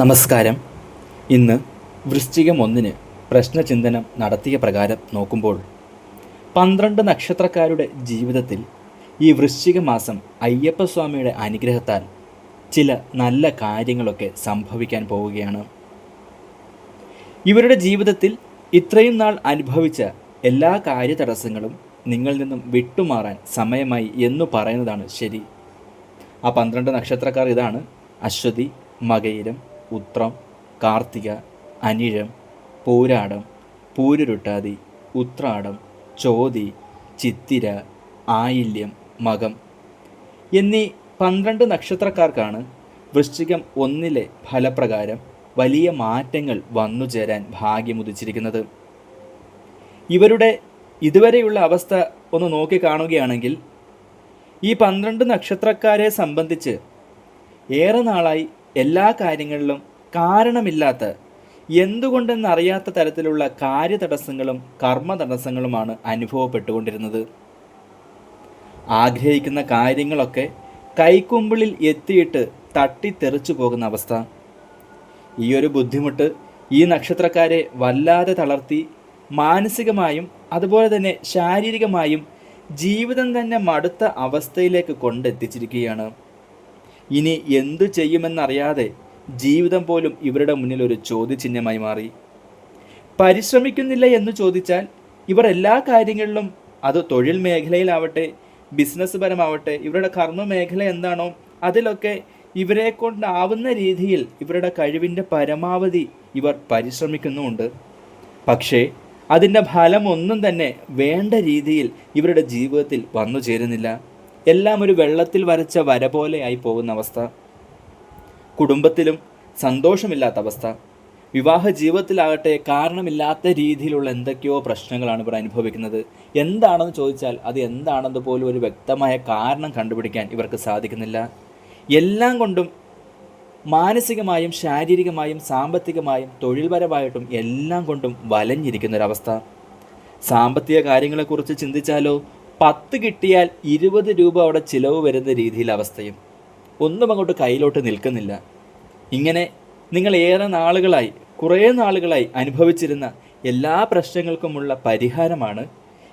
നമസ്കാരം. ഇന്ന് വൃശ്ചികം ഒന്നിന് പ്രശ്നചിന്തനം നടത്തിയ പ്രകാരം നോക്കുമ്പോൾ പന്ത്രണ്ട് നക്ഷത്രക്കാരുടെ ജീവിതത്തിൽ ഈ വൃശ്ചിക മാസം അയ്യപ്പസ്വാമിയുടെ അനുഗ്രഹത്താൽ ചില നല്ല കാര്യങ്ങളൊക്കെ സംഭവിക്കാൻ പോവുകയാണ്. ഇവരുടെ ജീവിതത്തിൽ ഇത്രയും നാൾ അനുഭവിച്ച എല്ലാ കാര്യതടസ്സങ്ങളും നിങ്ങളിൽ നിന്നും വിട്ടുമാറാൻ സമയമായി എന്ന് പറയുന്നതാണ് ശരി. ആ പന്ത്രണ്ട് നക്ഷത്രക്കാർ ഇതാണ് അശ്വതി മകയിരം ഉത്രം കാർത്തിക അനിഴം പൂരാടം പൂരുരുട്ടാതി ഉത്രാടം ചോതി ചിത്തിര ആയില്യം മകം എന്നീ പന്ത്രണ്ട് നക്ഷത്രക്കാർക്കാണ് വൃശ്ചികം ഒന്നിലെ ഫലപ്രകാരം വലിയ മാറ്റങ്ങൾ വന്നു ചേരാൻ ഭാഗ്യമുദിച്ചിരിക്കുന്നത്. ഇവരുടെ ഇതുവരെയുള്ള അവസ്ഥ ഒന്ന് നോക്കി കാണുകയാണെങ്കിൽ ഈ പന്ത്രണ്ട് നക്ഷത്രക്കാരെ സംബന്ധിച്ച് ഏറെ നാളായി എല്ലാ കാര്യങ്ങളിലും കാരണമില്ലാത്ത എന്തുകൊണ്ടെന്നറിയാത്ത തരത്തിലുള്ള കാര്യതടസ്സങ്ങളും കർമ്മ തടസ്സങ്ങളുമാണ് അനുഭവപ്പെട്ടുകൊണ്ടിരുന്നത്. ആഗ്രഹിക്കുന്ന കാര്യങ്ങളൊക്കെ കൈക്കുമ്പിളിൽ എത്തിയിട്ട് തട്ടിത്തെറിച്ചു പോകുന്ന അവസ്ഥ. ഈ ഒരു ബുദ്ധിമുട്ട് ഈ നക്ഷത്രക്കാരെ വല്ലാതെ തളർത്തി മാനസികമായും അതുപോലെ തന്നെ ശാരീരികമായും ജീവിതം തന്നെ മടുത്ത അവസ്ഥയിലേക്ക് കൊണ്ടെത്തിച്ചിരിക്കുകയാണ്. ഇനി എന്തു ചെയ്യുമെന്നറിയാതെ ജീവിതം പോലും ഇവരുടെ മുന്നിൽ ഒരു ചോദ്യചിഹ്നമായി മാറി. പരിശ്രമിക്കുന്നില്ല എന്ന് ചോദിച്ചാൽ ഇവർ എല്ലാ കാര്യങ്ങളിലും അത് തൊഴിൽ മേഖലയിലാവട്ടെ ബിസിനസ് പരമാവട്ടെ ഇവരുടെ കർമ്മ മേഖല എന്താണോ അതിലൊക്കെ ഇവരെ കൊണ്ടാവുന്ന രീതിയിൽ ഇവരുടെ കഴിവിന്റെ പരമാവധി ഇവർ പരിശ്രമിക്കുന്നുമുണ്ട്. പക്ഷേ അതിന്റെ ഫലം ഒന്നും തന്നെ വേണ്ട രീതിയിൽ ഇവരുടെ ജീവിതത്തിൽ വന്നു ചേരുന്നില്ല. എല്ലാം ഒരു വെള്ളത്തിൽ വരച്ച വര പോലെയായി പോകുന്ന അവസ്ഥ. കുടുംബത്തിലും സന്തോഷമില്ലാത്ത അവസ്ഥ. വിവാഹ ജീവിതത്തിലാകട്ടെ കാരണമില്ലാത്ത രീതിയിലുള്ള എന്തൊക്കെയോ പ്രശ്നങ്ങളാണ് ഇവർ അനുഭവിക്കുന്നത്. എന്താണെന്ന് ചോദിച്ചാൽ അത് എന്താണെന്ന് പോലും ഒരു വ്യക്തമായ കാരണം കണ്ടുപിടിക്കാൻ ഇവർക്ക് സാധിക്കുന്നില്ല. എല്ലാം കൊണ്ടും മാനസികമായും ശാരീരികമായും സാമ്പത്തികമായും തൊഴിൽപരമായിട്ടും എല്ലാം കൊണ്ടും വലഞ്ഞിരിക്കുന്നൊരവസ്ഥ. സാമ്പത്തിക കാര്യങ്ങളെക്കുറിച്ച് ചിന്തിച്ചാലോ പത്ത് കിട്ടിയാൽ ഇരുപത് രൂപ അവിടെ ചിലവ് വരുന്ന രീതിയിൽ അവസ്ഥയും. ഒന്നും അങ്ങോട്ട് കയ്യിലോട്ട് നിൽക്കുന്നില്ല. ഇങ്ങനെ നിങ്ങൾ ഏറെ നാളുകളായി കുറേ നാളുകളായി അനുഭവിച്ചിരുന്ന എല്ലാ പ്രശ്നങ്ങൾക്കുമുള്ള പരിഹാരമാണ്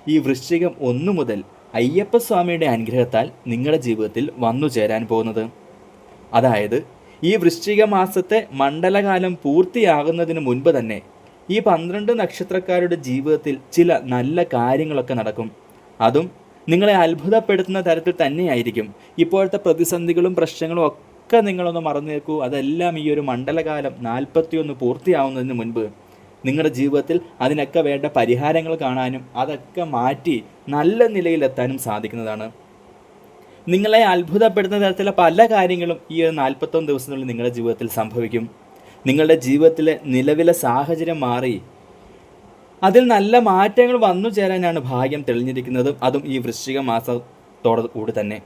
ഈ വൃശ്ചികം ഒന്നു മുതൽ അയ്യപ്പസ്വാമിയുടെ അനുഗ്രഹത്താൽ നിങ്ങളുടെ ജീവിതത്തിൽ വന്നു ചേരാൻ പോകുന്നത്. അതായത് ഈ വൃശ്ചിക മാസത്തെ മണ്ഡലകാലം പൂർത്തിയാകുന്നതിന് മുൻപ് തന്നെ ഈ പന്ത്രണ്ട് നക്ഷത്രക്കാരുടെ ജീവിതത്തിൽ ചില നല്ല കാര്യങ്ങളൊക്കെ നടക്കും. അതും നിങ്ങളെ അത്ഭുതപ്പെടുത്തുന്ന തരത്തിൽ തന്നെയായിരിക്കും. ഇപ്പോഴത്തെ പ്രതിസന്ധികളും പ്രശ്നങ്ങളും ഒക്കെ നിങ്ങളൊന്ന് മറന്നേക്കൂ. അതെല്ലാം ഈ ഒരു മണ്ഡലകാലം നാൽപ്പത്തിയൊന്ന് പൂർത്തിയാവുന്നതിന് മുൻപ്. നിങ്ങളുടെ ജീവിതത്തിൽ അതിനൊക്കെ വേണ്ട പരിഹാരങ്ങൾ കാണാനും അതൊക്കെ മാറ്റി നല്ല നിലയിലെത്താനും സാധിക്കുന്നതാണ്. നിങ്ങളെ അത്ഭുതപ്പെടുത്തുന്ന തരത്തിലെ പല കാര്യങ്ങളും ഈ ഒരു നാൽപ്പത്തൊന്ന് ദിവസത്തിനുള്ളിൽ നിങ്ങളുടെ ജീവിതത്തിൽ സംഭവിക്കും. നിങ്ങളുടെ ജീവിതത്തിലെ നിലവിലെ സാഹചര്യം മാറി അതിൽ നല്ല മാറ്റങ്ങൾ വന്നു ചേരാനാണ് ഭാഗ്യം തെളിഞ്ഞിരിക്കുന്നത്. അതും ഈ വൃശ്ചിക മാസത്തോട് കൂടി തന്നെ.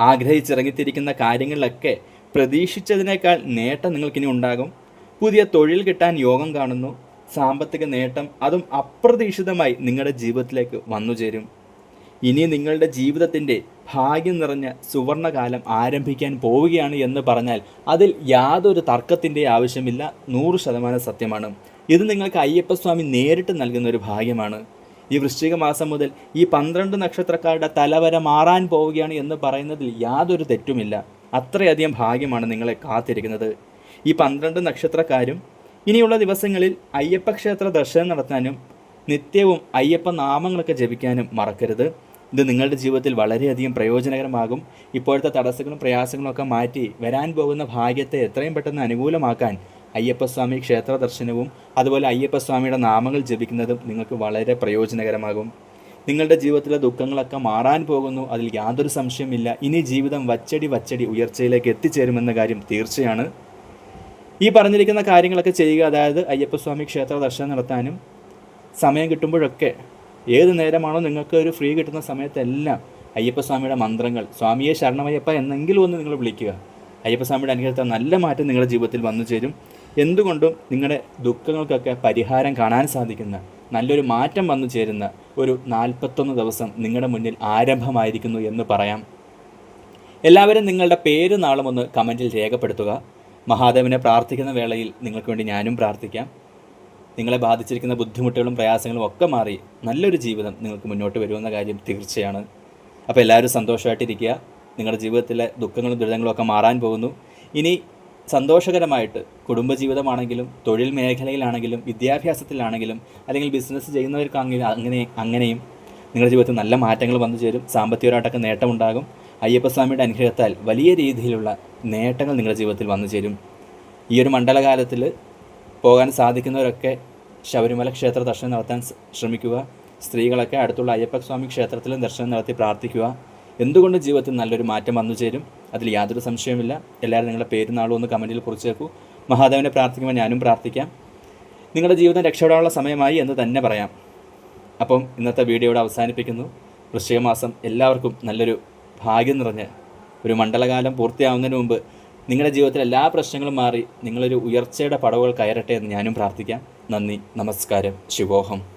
ആഗ്രഹിച്ചിറങ്ങിത്തിരിക്കുന്ന കാര്യങ്ങളിലൊക്കെ പ്രതീക്ഷിച്ചതിനേക്കാൾ നേട്ടം നിങ്ങൾക്കിനി ഉണ്ടാകും. പുതിയ തൊഴിൽ കിട്ടാൻ യോഗം കാണുന്നു. സാമ്പത്തിക നേട്ടം അതും അപ്രതീക്ഷിതമായി നിങ്ങളുടെ ജീവിതത്തിലേക്ക് വന്നു ചേരും. ഇനി നിങ്ങളുടെ ജീവിതത്തിന്റെ ഭാഗ്യം നിറഞ്ഞ സുവർണകാലം ആരംഭിക്കാൻ പോവുകയാണ് എന്ന് പറഞ്ഞാൽ അതിൽ യാതൊരു തർക്കത്തിന്റെ ആവശ്യമില്ല. നൂറ് ശതമാനം സത്യമാണ്. ഇത് നിങ്ങൾക്ക് അയ്യപ്പസ്വാമി നേരിട്ട് നൽകുന്ന ഒരു ഭാഗ്യമാണ്. ഈ വൃശ്ചിക മാസം മുതൽ ഈ പന്ത്രണ്ട് നക്ഷത്രക്കാരുടെ തലവര മാറാൻ പോവുകയാണ് എന്ന് പറയുന്നതിൽ യാതൊരു തെറ്റുമില്ല. അത്രയധികം ഭാഗ്യമാണ് നിങ്ങളെ കാത്തിരിക്കുന്നത്. ഈ പന്ത്രണ്ട് നക്ഷത്രക്കാരും ഇനിയുള്ള ദിവസങ്ങളിൽ അയ്യപ്പക്ഷേത്ര ദർശനം നടത്താനും നിത്യവും അയ്യപ്പ നാമങ്ങളൊക്കെ ജപിക്കാനും മറക്കരുത്. ഇത് നിങ്ങളുടെ ജീവിതത്തിൽ വളരെയധികം പ്രയോജനകരമാകും. ഇപ്പോഴത്തെ തടസ്സങ്ങളും പ്രയാസങ്ങളും ഒക്കെ മാറ്റി വരാൻ പോകുന്ന ഭാഗ്യത്തെ എത്രയും പെട്ടെന്ന് അനുകൂലമാക്കാൻ അയ്യപ്പസ്വാമി ക്ഷേത്ര ദർശനവും അതുപോലെ അയ്യപ്പസ്വാമിയുടെ നാമങ്ങൾ ജപിക്കുന്നതും നിങ്ങൾക്ക് വളരെ പ്രയോജനകരമാകും. നിങ്ങളുടെ ജീവിതത്തിലെ ദുഃഖങ്ങളൊക്കെ മാറാൻ പോകുന്നു. അതിൽ യാതൊരു സംശയമില്ല ഇനി ജീവിതം വച്ചടി വച്ചടി ഉയർച്ചയിലേക്ക് എത്തിച്ചേരുമെന്ന കാര്യം തീർച്ചയാണ്. ഈ പറഞ്ഞിരിക്കുന്ന കാര്യങ്ങളൊക്കെ ചെയ്യുക അതായത് അയ്യപ്പസ്വാമി ക്ഷേത്ര ദർശനം നടത്താനും സമയം കിട്ടുമ്പോഴൊക്കെ ഏത് നേരമാണോ നിങ്ങൾക്ക് ഒരു ഫ്രീ കിട്ടുന്ന സമയത്തെല്ലാം അയ്യപ്പസ്വാമിയുടെ മന്ത്രങ്ങൾ സ്വാമിയെ ശരണമയ്യപ്പ എന്നെങ്കിലും ഒന്ന് നിങ്ങൾ വിളിക്കുക. അയ്യപ്പസ്വാമിയുടെ അനുഗ്രഹത്തെ നല്ല മാറ്റം നിങ്ങളുടെ ജീവിതത്തിൽ വന്നു ചേരും എന്തുകൊണ്ടും നിങ്ങളുടെ ദുഃഖങ്ങൾക്കൊക്കെ പരിഹാരം കാണാൻ സാധിക്കുന്ന നല്ലൊരു മാറ്റം വന്നു ചേരുന്ന ഒരു നാൽപ്പത്തൊന്ന് ദിവസം നിങ്ങളുടെ മുന്നിൽ ആരംഭമായിരിക്കുന്നു എന്ന് പറയാം. എല്ലാവരും നിങ്ങളുടെ പേര് നാളും ഒന്ന് കമന്റിൽ രേഖപ്പെടുത്തുക. മഹാദേവനെ പ്രാർത്ഥിക്കുന്ന വേളയിൽ നിങ്ങൾക്ക് വേണ്ടി ഞാനും പ്രാർത്ഥിക്കാം. നിങ്ങളെ ബാധിച്ചിരിക്കുന്ന ബുദ്ധിമുട്ടുകളും പ്രയാസങ്ങളും ഒക്കെ മാറി നല്ലൊരു ജീവിതം നിങ്ങൾക്ക് മുന്നോട്ട് വരുമെന്ന കാര്യം തീർച്ചയാണ്. അപ്പോൾ എല്ലാവരും സന്തോഷമായിട്ടിരിക്കുക. നിങ്ങളുടെ ജീവിതത്തിലെ ദുഃഖങ്ങളും ദുരിതങ്ങളും ഒക്കെ മാറാൻ പോകുന്നു. ഇനി സന്തോഷകരമായിട്ട് കുടുംബജീവിതമാണെങ്കിലും തൊഴിൽ മേഖലയിലാണെങ്കിലും വിദ്യാഭ്യാസത്തിലാണെങ്കിലും അല്ലെങ്കിൽ ബിസിനസ് ചെയ്യുന്നവർക്കാണെങ്കിലും അങ്ങനെ അങ്ങനെയും നിങ്ങളുടെ ജീവിതത്തിൽ നല്ല മാറ്റങ്ങൾ വന്നു ചേരും. സാമ്പത്തികമായിട്ടൊക്കെ നേട്ടമുണ്ടാകും. അയ്യപ്പസ്വാമിയുടെ അനുഗ്രഹത്താൽ വലിയ രീതിയിലുള്ള നേട്ടങ്ങൾ നിങ്ങളുടെ ജീവിതത്തിൽ വന്നു ചേരും. ഈ ഒരു മണ്ഡലകാലത്തിൽ പോകാൻ സാധിക്കുന്നവരൊക്കെ ശബരിമല ക്ഷേത്ര ദർശനം നടത്താൻ ശ്രമിക്കുക. സ്ത്രീകളൊക്കെ അടുത്തുള്ള അയ്യപ്പസ്വാമി ക്ഷേത്രത്തിലും ദർശനം നടത്തി പ്രാർത്ഥിക്കുക. എന്തുകൊണ്ട് ജീവിതത്തിൽ നല്ലൊരു മാറ്റം വന്നു ചേരും? അതിൽ യാതൊരു സംശയവുമില്ല. എല്ലാവരും നിങ്ങളുടെ പേരും നാളും ഒന്ന് കമന്റിൽ കുറിച്ചേക്കൂ മഹാദേവനെ പ്രാർത്ഥിക്കുമ്പോൾ ഞാനും പ്രാർത്ഥിക്കാം. നിങ്ങളുടെ ജീവിതം രക്ഷപ്പെടാനുള്ള സമയമായി എന്ന് തന്നെ പറയാം. അപ്പം ഇന്നത്തെ വീഡിയോ ഇവിടെ അവസാനിപ്പിക്കുന്നു. വൃശ്ചിക മാസം എല്ലാവർക്കും നല്ലൊരു ഭാഗ്യം നിറഞ്ഞ് ഒരു മണ്ഡലകാലം പൂർത്തിയാവുന്നതിന് മുമ്പ് നിങ്ങളുടെ ജീവിതത്തിലെ എല്ലാ പ്രശ്നങ്ങളും മാറി നിങ്ങളൊരു ഉയർച്ചയുടെ പടവുകൾ കയറട്ടെ എന്ന് ഞാനും പ്രാർത്ഥിക്കാം. നന്ദി നമസ്കാരം ശുഭോഹം.